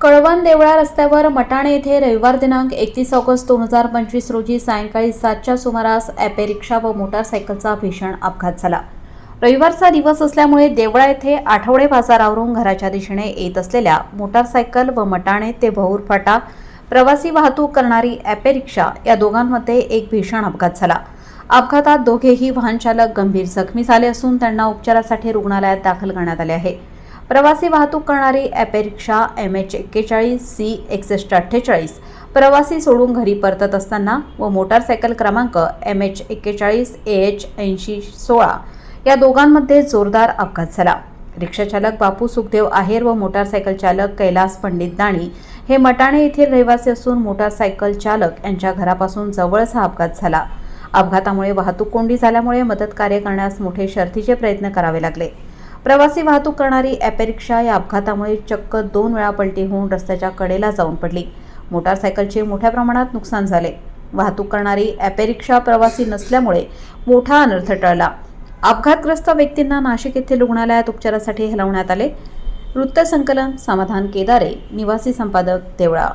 कळवण देवळा रस्त्यावर मटाणे येथे रविवार दिनांक एकतीस ऑगस्ट दोन हजार पंचवीस रोजी सायंकाळी सातच्या सुमारास ॲपे रिक्षा व मोटारसायकलचा भीषण अपघात झाला. रविवारचा दिवस असल्यामुळे देवळा येथे आठवडे बाजारावरून घराच्या दिशेने येत असलेल्या मोटारसायकल व मटाणे ते भऊर फाटा प्रवासी वाहतूक करणारी ॲपे रिक्षा या दोघांमध्ये एक भीषण अपघात झाला. अपघातात दोघेही वाहनचालक गंभीर जखमी झाले असून त्यांना उपचारासाठी रुग्णालयात दाखल करण्यात आले आहे. प्रवासी वाहतूक करणारी ॲपे रिक्षा एम एच एक्केचाळीस सी एकसष्ट अठ्ठेचाळीस प्रवासी सोडून घरी परतत असताना व मोटारसायकल क्रमांक एम एच एक्केचाळीस ए एच ऐंशी सोळा या दोघांमध्ये जोरदार अपघात झाला. रिक्षाचालक बापू सुखदेव आहेर व मोटारसायकल चालक कैलास पंडित दाणी हे मटाणे येथील रहिवासी असून मोटारसायकल चालक यांच्या घरापासून जवळच हा अपघात झाला. अपघातामुळे वाहतूक कोंडी झाल्यामुळे मदत कार्य करण्यास मोठे शर्थीचे प्रयत्न करावे लागले. प्रवासी वाहतूक करणारी ॲपे रिक्षा या अपघातामुळे चक्क दोन वेळा पलटी होऊन रस्त्याच्या कडेला जाऊन पडली. मोटारसायकलचे मोठ्या प्रमाणात नुकसान झाले. वाहतूक करणारी ॲपे रिक्षा प्रवासी नसल्यामुळे मोठा अनर्थ टळला. अपघातग्रस्त व्यक्तींना नाशिक येथील रुग्णालयात उपचारासाठी हलवण्यात आले. वृत्तसंकलन समाधान केदारे निवासी संपादक देवळा